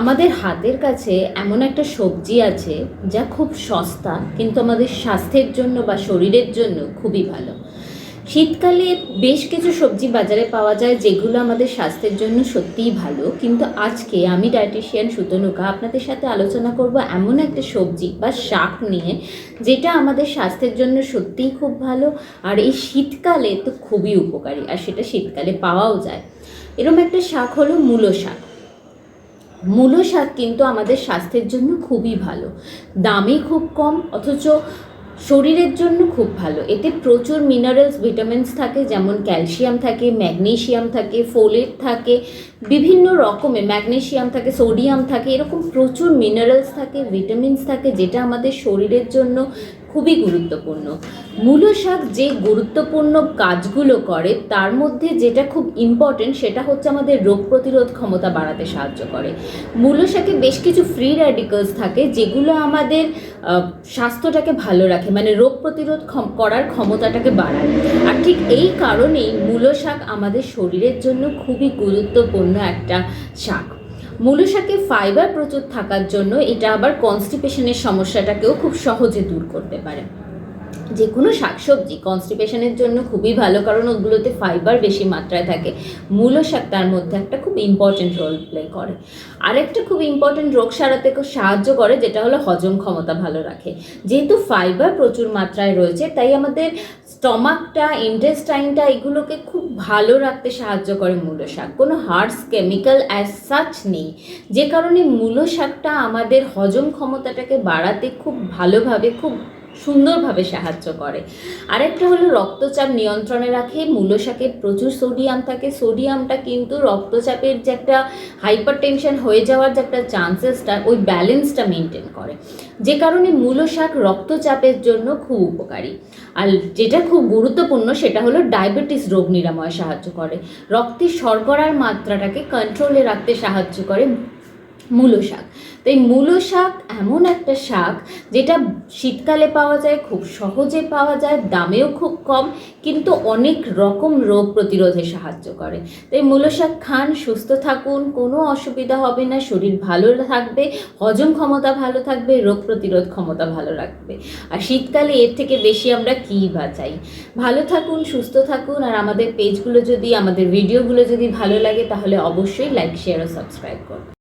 আমাদের হাতের কাছে এমন একটা সবজি আছে যা খুব সস্তা, কিন্তু আমাদের স্বাস্থ্যের জন্য বা শরীরের জন্য খুবই ভালো। শীতকালে বেশ কিছু সবজি বাজারে পাওয়া যায় যেগুলো আমাদের স্বাস্থ্যের জন্য সত্যিই ভালো, কিন্তু আজকে আমি ডায়েটিশিয়ান সুতনুকা আপনাদের সাথে আলোচনা করব এমন একটা সবজি বা শাক নিয়ে যেটা আমাদের স্বাস্থ্যের জন্য সত্যিই খুব ভালো আর এই শীতকালে তো খুবই উপকারী, আর সেটা শীতকালে পাওয়াও যায়। এরকম একটা শাক হলো মূলো শাক। মূলো শাক কিন্তু আমাদের স্বাস্থ্যের জন্য খুবই ভালো। দামই খুব কম অথচ শরীরের জন্য খুব ভালো। এতে প্রচুর মিনারেলস ভিটামিনস থাকে, যেমন ক্যালসিয়াম থাকে ম্যাগনেশিয়াম থাকে ফোলেট থাকে, বিভিন্ন রকমের ম্যাগনেশিয়াম থাকে সোডিয়াম থাকে, এরকম প্রচুর মিনারেলস থাকে ভিটামিনস থাকে, যেটা আমাদের শরীরের জন্য খুবই গুরুত্বপূর্ণ। মূলো শাক যে গুরুত্বপূর্ণ কাজগুলো করে, তার মধ্যে যেটা খুব ইম্পর্টেন্ট সেটা হচ্ছে আমাদের রোগ প্রতিরোধ ক্ষমতা বাড়াতে সাহায্য করে। মূলো শাকে বেশ কিছু ফ্রি র্যাডিকালস থাকে, যেগুলো আমাদের স্বাস্থ্যটাকে ভালো রাখে। মানে রোগ প্রতিরোধ করার ক্ষমতাটাকে বাড়ায়। আর ঠিক এই কারণেই মূলো শাক আমাদের শরীরের জন্য খুবই গুরুত্বপূর্ণ একটা শাক। মূলো শাকে ফাইবার প্রচুর থাকার জন্য এটা আবার কনস্টিপেশনের সমস্যাটাকেও খুব সহজে দূর করতে পারে। যে কোনো শাকসবজি কনস্টিপেশনের জন্য খুবই ভালো, কারণ ওগুলোতে ফাইবার বেশি মাত্রায় থাকে। মূলো শাক তার মধ্যে একটা খুব ইম্পর্টেন্ট রোল প্লে করে। আরেকটা খুব ইম্পর্টেন্ট রোগ সারাতে সাহায্য করে, যেটা হলো হজম ক্ষমতা ভালো রাখে। যেহেতু ফাইবার প্রচুর মাত্রায় রয়েছে, তাই আমাদের স্টমাকটা ইন্টেস্টাইনটা এগুলোকে খুব ভালো রাখতে সাহায্য করে মূলো শাক কোনো হার্ডস কেমিক্যাল অ্যাজ সাচ নেই। যে কারণে মূলো শাকটা আমাদের হজম ক্ষমতাটাকে বাড়াতে খুব ভালোভাবে, খুব সুন্দরভাবে সাহায্য করে। আরেকটা হলো রক্তচাপ নিয়ন্ত্রণে রাখে মূলো শাকে প্রচুর সোডিয়াম থাকে। সোডিয়ামটা কিন্তু রক্তচাপের যে একটা হাইপার টেনশন হয়ে যাওয়ার যে একটা চান্সেসটা, ওই ব্যালেন্সটা মেনটেন করে। যে কারণে মূলো শাক রক্তচাপের জন্য খুব উপকারী। আর যেটা খুব গুরুত্বপূর্ণ, সেটা হলো ডায়াবেটিস রোগ নিরাময়ে সাহায্য করে। রক্তের শর্করার মাত্রাটাকে কন্ট্রোলে রাখতে সাহায্য করে মূলো শাক। তো এই মূলো শাক এমন একটা শাক যেটা শীতকালে পাওয়া যায়, খুব সহজে পাওয়া যায়, দামেও খুব কম, কিন্তু অনেক রকম রোগ প্রতিরোধে সাহায্য করে। তো এই মূলো শাক খান, সুস্থ থাকুন, কোনো অসুবিধা হবে না, শরীর ভালো থাকবে, হজম ক্ষমতা ভালো থাকবে, রোগ প্রতিরোধ ক্ষমতা ভালো রাখবে। আর শীতকালে এর থেকে বেশি আমরা কী বা চাই ভালো থাকুন, সুস্থ থাকুন, আর আমাদের পেজগুলো যদি, আমাদের ভিডিওগুলো যদি ভালো লাগে, তাহলে অবশ্যই লাইক শেয়ার ও সাবস্ক্রাইব করুন।